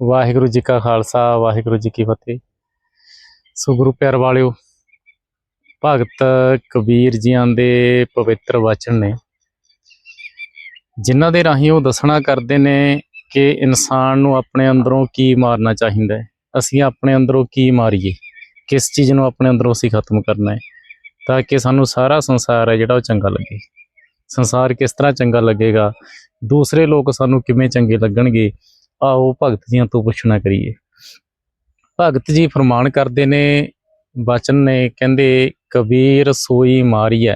ਵਾਹਿਗੁਰੂ ਜੀ ਕਾ ਖਾਲਸਾ, ਵਾਹਿਗੁਰੂ ਜੀ ਕੀ ਫਤਿਹ। ਸੋ ਗੁਰੂ ਪਿਆਰ ਵਾਲਿਓ, ਭਗਤ ਕਬੀਰ ਜੀਆਂ ਦੇ ਪਵਿੱਤਰ ਵਚਨ ਨੇ, ਜਿਨ੍ਹਾਂ ਦੇ ਰਾਹੀਂ ਉਹ ਦੱਸਣਾ ਕਰਦੇ ਨੇ ਕਿ ਇਨਸਾਨ ਨੂੰ ਆਪਣੇ ਅੰਦਰੋਂ ਕੀ ਮਾਰਨਾ ਚਾਹੀਦਾ ਹੈ। ਅਸੀਂ ਆਪਣੇ ਅੰਦਰੋਂ ਕੀ ਮਾਰੀਏ? ਕਿਸ ਚੀਜ਼ ਨੂੰ ਆਪਣੇ ਅੰਦਰੋਂ ਅਸੀਂ ਖਤਮ ਕਰਨਾ ਹੈ? ਤਾਂ ਕਿ ਸਾਨੂੰ ਸਾਰਾ ਸੰਸਾਰ ਹੈ ਜਿਹੜਾ ਉਹ ਚੰਗਾ ਲੱਗੇ। ਸੰਸਾਰ ਕਿਸ ਤਰ੍ਹਾਂ ਚੰਗਾ ਲੱਗੇਗਾ? ਦੂਸਰੇ ਲੋਕ ਸਾਨੂੰ ਕਿਵੇਂ ਚੰਗੇ ਲੱਗਣਗੇ? ਆਓ ਭਗਤ ਜੀਆਂ ਤੋਂ ਪੁੱਛਣਾ ਕਰੀਏ। ਭਗਤ ਜੀ ਫਰਮਾਨ ਕਰਦੇ ਨੇ, ਬਚਨ ਨੇ ਕਹਿੰਦੇ, ਕਬੀਰ ਸੋਈ ਮਾਰੀਐ,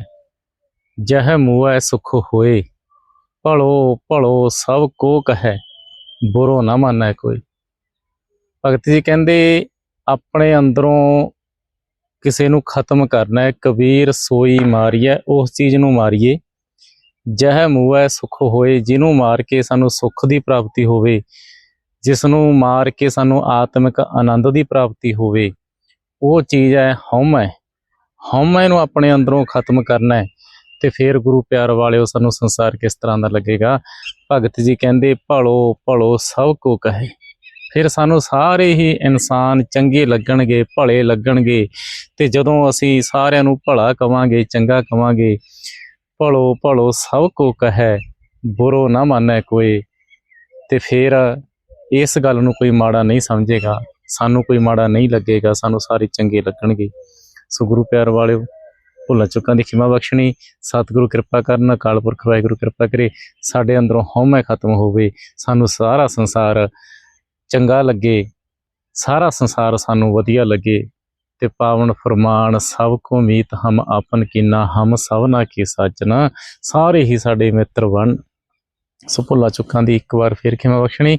ਜਹ ਮੂਐ ਸੁਖ ਹੋਏ। ਭਲੋ ਭਲੋ ਸਭ ਕੋ ਕਹੈ, ਬੁਰੋ ਨਾ ਮੰਨੈ ਕੋਈ। ਭਗਤ ਜੀ ਕਹਿੰਦੇ, ਆਪਣੇ ਅੰਦਰੋਂ ਕਿਸੇ ਨੂੰ ਖਤਮ ਕਰਨਾ ਹੈ ਕਬੀਰ ਸੋਈ ਮਾਰੀਐ, ਉਸ ਚੀਜ਼ ਨੂੰ ਮਾਰੀਏ। ਜਹ ਮੂਐ ਸੁਖ ਹੋਏ, ਜਿਹਨੂੰ ਮਾਰ ਕੇ ਸਾਨੂੰ ਸੁੱਖ ਦੀ ਪ੍ਰਾਪਤੀ ਹੋਵੇ ਜਿਸ ਨੂੰ ਮਾਰ ਕੇ ਸਾਨੂੰ ਆਤਮਿਕ ਆਨੰਦ ਦੀ ਪ੍ਰਾਪਤੀ ਹੋਵੇ। ਉਹ ਚੀਜ਼ ਹੈ ਹਉਮੈ। ਹਉਮੈ ਨੂੰ ਆਪਣੇ ਅੰਦਰੋਂ ਖਤਮ ਕਰਨਾ ਹੈ ਤੇ ਫਿਰ ਗੁਰੂ ਪਿਆਰ ਵਾਲਿਓ ਸਾਨੂੰ ਸੰਸਾਰ ਕਿਸ ਤਰ੍ਹਾਂ ਦਾ ਲੱਗੇਗਾ? ਭਗਤ ਜੀ ਕਹਿੰਦੇ, ਭਲੋ ਭਲੋ ਸਭ ਕੋ ਕਹੇ। ਫਿਰ ਸਾਨੂੰ ਸਾਰੇ ਹੀ ਇਨਸਾਨ ਚੰਗੇ ਲੱਗਣਗੇ, ਭਲੇ ਲੱਗਣਗੇ ਤੇ ਜਦੋਂ ਅਸੀਂ ਸਾਰਿਆਂ ਨੂੰ ਭਲਾ ਕਵਾਂਗੇ, ਚੰਗਾ ਕਵਾਂਗੇ, ਭਲੋ ਭਲੋ ਸਭ ਕੋ ਕਹੈ, ਬੁਰੋ ਨਾ ਮੰਨੈ ਕੋਈ। ਤੇ ਫਿਰ ਇਸ ਗੱਲ ਨੂੰ ਕੋਈ ਮਾੜਾ ਨਹੀਂ ਸਮਝੇਗਾ, ਸਾਨੂੰ ਕੋਈ ਮਾੜਾ ਨਹੀਂ ਲੱਗੇਗਾ, ਸਾਨੂੰ ਸਾਰੇ ਚੰਗੇ ਲੱਗਣਗੇ। ਸੋ ਗੁਰੂ ਪਿਆਰ ਵਾਲਿਓ, ਭੁੱਲਾਂ ਚੁੱਕਾਂ ਦੀ ਖਿਮਾ ਬਖਸ਼ਣੀ। ਸਤਿਗੁਰੂ ਕਿਰਪਾ ਕਰਨ, ਅਕਾਲ ਪੁਰਖ ਵਾਹਿਗੁਰੂ ਕਿਰਪਾ ਕਰੇ। ਸਾਡੇ ਅੰਦਰੋਂ ਹਉਮੈ ਖਤਮ ਹੋਵੇ, ਸਾਨੂੰ ਸਾਰਾ ਸੰਸਾਰ ਚੰਗਾ ਲੱਗੇ, ਸਾਰਾ ਸੰਸਾਰ ਸਾਨੂੰ ਵਧੀਆ ਲੱਗੇ ਤੇ ਪਾਵਨ ਫਰਮਾਨ, ਸਭ ਕੋ ਮੀਤ ਹਮ ਆਪਨ ਕੀਨਾ, ਹਮ ਸਭਨਾ ਕੀ ਸਾਜਨਾ ਸਾਰੇ ਹੀ ਸਾਡੇ ਮਿੱਤਰ ਬਣ। ਸੋ ਭੁੱਲਾਂ ਚੁੱਕਾਂ ਦੀ ਇੱਕ ਵਾਰ ਫਿਰ ਖਿਮਾ ਬਖਸ਼ਣੀ।